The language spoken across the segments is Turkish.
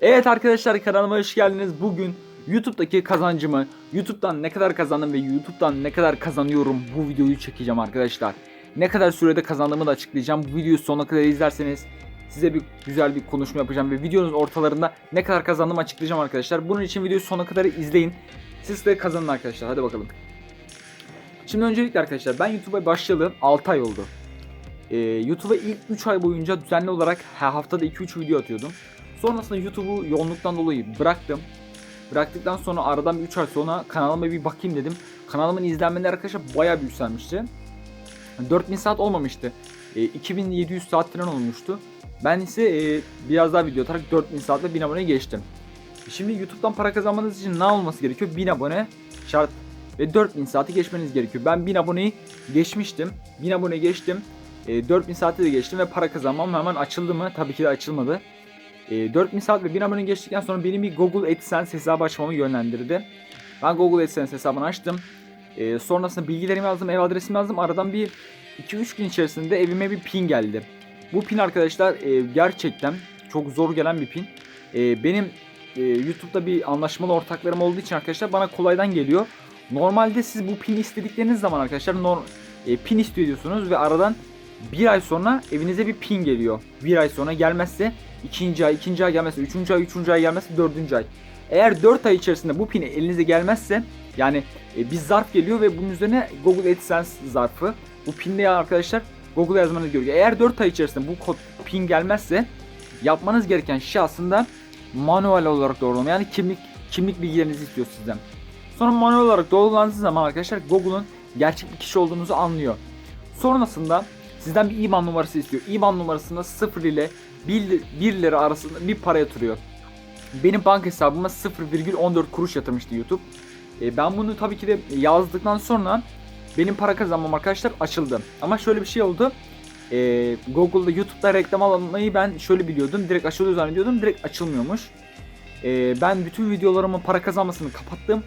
Evet arkadaşlar kanalıma hoş geldiniz. Bugün YouTube'daki kazancımı, YouTube'dan ne kadar kazandım ve YouTube'dan ne kadar kazanıyorum bu videoyu çekeceğim arkadaşlar. Ne kadar sürede kazandığımı da açıklayacağım. Bu videoyu sonuna kadar izlerseniz size bir güzel bir konuşma yapacağım ve videonun ortalarında ne kadar kazandığımı açıklayacağım arkadaşlar. Bunun için videoyu sonuna kadar izleyin. Siz de kazanın arkadaşlar. Hadi bakalım. Şimdi öncelikle arkadaşlar ben YouTube'a başlayalı 6 ay oldu. Ee, YouTube'a ilk 3 ay boyunca düzenli olarak her haftada 2-3 video atıyordum. Sonrasında YouTube'u yoğunluktan dolayı bıraktım. Bıraktıktan sonra aradan bir 3 ay sonra kanalıma bir bakayım dedim. Kanalımın izlenmeleri arkadaşlar bayağı bir yükselmişti. 4000 saat olmamıştı. E, 2700 saat falan olmuştu. Ben ise e, biraz daha video atarak 4000 saat ve 1000 abone geçtim. Şimdi YouTube'dan para kazanmanız için ne olması gerekiyor? 1000 abone şart ve 4000 saati geçmeniz gerekiyor. Ben 1000 aboneyi geçmiştim. 1000 abone geçtim. E, 4000 saati de geçtim ve para kazanmam hemen açıldı mı? Tabii ki de açılmadı. E, 4000 saat ve 1000 abone geçtikten sonra benim bir Google AdSense hesabı açmamı yönlendirdi. Ben Google AdSense hesabını açtım. E, sonrasında bilgilerimi yazdım, ev adresimi yazdım. Aradan bir 2-3 gün içerisinde evime bir pin geldi. Bu pin arkadaşlar e, gerçekten çok zor gelen bir pin. E, benim e, YouTube'da bir anlaşmalı ortaklarım olduğu için arkadaşlar bana kolaydan geliyor. Normalde siz bu pini istedikleriniz zaman arkadaşlar norm- e, pin istiyorsunuz ve aradan bir ay sonra evinize bir pin geliyor. Bir ay sonra gelmezse ikinci ay, ikinci ay gelmezse üçüncü ay, üçüncü ay gelmezse dördüncü ay. Eğer 4 ay içerisinde bu pin elinize gelmezse yani e, bir zarf geliyor ve bunun üzerine Google AdSense zarfı. Bu pinde ya arkadaşlar Google'a yazmanız gerekiyor. Eğer 4 ay içerisinde bu kod pin gelmezse yapmanız gereken şey aslında manuel olarak doğrulama. Yani kimlik kimlik bilgilerinizi istiyor sizden. Sonra manuel olarak doğrulandığınız zaman arkadaşlar Google'un gerçek bir kişi olduğunuzu anlıyor. Sonrasında sizden bir IBAN numarası istiyor. IBAN numarasına 0 ile 1, 1 lira arasında bir para yatırıyor. Benim banka hesabıma 0,14 kuruş yatırmıştı YouTube. E, ben bunu tabii ki de yazdıktan sonra benim para kazanmam arkadaşlar açıldı. Ama şöyle bir şey oldu. E, Google'da YouTube'da reklam almayı ben şöyle biliyordum. Direkt açılıyor zannediyordum. Direkt açılmıyormuş. E, ben bütün videolarımın para kazanmasını kapattım.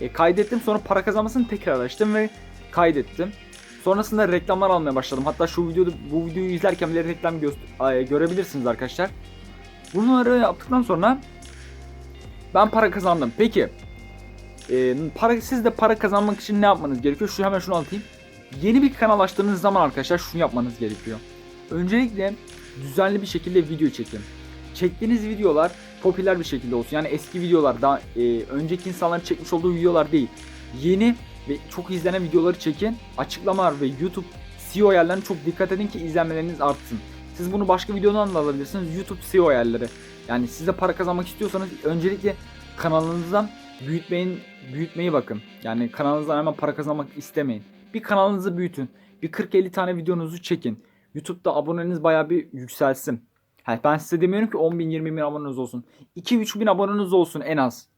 E, kaydettim. Sonra para kazanmasını tekrar açtım ve kaydettim. Sonrasında reklamlar almaya başladım. Hatta şu videoda bu videoyu izlerken bile reklam gö- görebilirsiniz arkadaşlar. Bunları yaptıktan sonra ben para kazandım. Peki e, para siz de para kazanmak için ne yapmanız gerekiyor? Şu hemen şunu anlatayım. Yeni bir kanal açtığınız zaman arkadaşlar şunu yapmanız gerekiyor. Öncelikle düzenli bir şekilde video çekin. Çektiğiniz videolar popüler bir şekilde olsun. Yani eski videolar daha e, önceki insanların çekmiş olduğu videolar değil. Yeni ve çok izlenen videoları çekin. Açıklamalar ve YouTube SEO ayarlarına çok dikkat edin ki izlenmeleriniz artsın. Siz bunu başka videodan da alabilirsiniz. YouTube SEO ayarları. Yani siz de para kazanmak istiyorsanız öncelikle kanalınızdan büyütmeyin, büyütmeyi bakın. Yani kanalınızdan hemen para kazanmak istemeyin. Bir kanalınızı büyütün. Bir 40-50 tane videonuzu çekin. YouTube'da aboneniz bayağı bir yükselsin. Yani ben size demiyorum ki 10 bin 20 bin aboneniz olsun. 2-3 bin aboneniz olsun en az.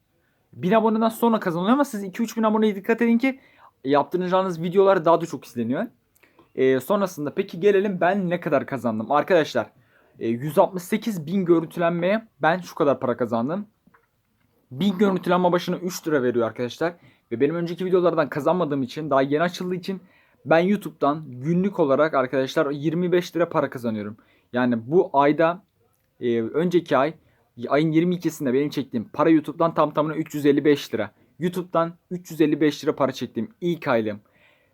1000 aboneden sonra kazanılıyor ama siz 2-3 bin aboneye dikkat edin ki yaptıracağınız videolar daha da çok izleniyor. Ee, sonrasında peki gelelim ben ne kadar kazandım. Arkadaşlar e, 168 bin görüntülenmeye ben şu kadar para kazandım. 1000 görüntülenme başına 3 lira veriyor arkadaşlar. Ve benim önceki videolardan kazanmadığım için daha yeni açıldığı için ben YouTube'dan günlük olarak arkadaşlar 25 lira para kazanıyorum. Yani bu ayda e, önceki ay ayın 22'sinde benim çektiğim para YouTube'dan tam tamına 355 lira. YouTube'dan 355 lira para çektiğim ilk aylığım.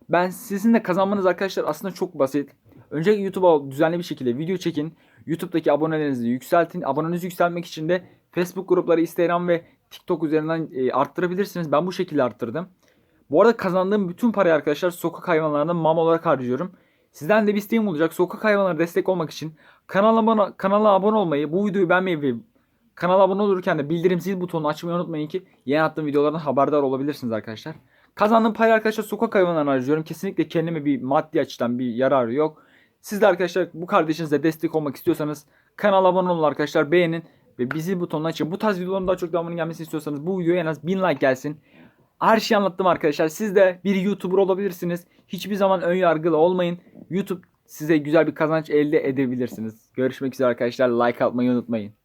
Ben sizin de kazanmanız arkadaşlar aslında çok basit. Öncelikle YouTube'a düzenli bir şekilde video çekin. YouTube'daki abonelerinizi yükseltin. Abonenizi yükseltmek için de Facebook grupları, Instagram ve TikTok üzerinden e, arttırabilirsiniz. Ben bu şekilde arttırdım. Bu arada kazandığım bütün parayı arkadaşlar sokak hayvanlarına mama olarak harcıyorum. Sizden de bir isteğim olacak. Sokak hayvanlara destek olmak için kanala abone, kanala abone olmayı, bu videoyu beğenmeyi ve kanala abone olurken de bildirim zil butonunu açmayı unutmayın ki yeni attığım videolardan haberdar olabilirsiniz arkadaşlar. Kazandığım parayı arkadaşlar sokak hayvanlarına harcıyorum. Kesinlikle kendime bir maddi açıdan bir yararı yok. Siz de arkadaşlar bu kardeşinize destek olmak istiyorsanız kanala abone olun arkadaşlar. Beğenin ve bizi butonunu açın. Bu tarz videoların daha çok devamının gelmesini istiyorsanız bu videoya en az 1000 like gelsin. Her şeyi anlattım arkadaşlar. Siz de bir YouTuber olabilirsiniz. Hiçbir zaman ön yargılı olmayın. YouTube size güzel bir kazanç elde edebilirsiniz. Görüşmek üzere arkadaşlar. Like atmayı unutmayın.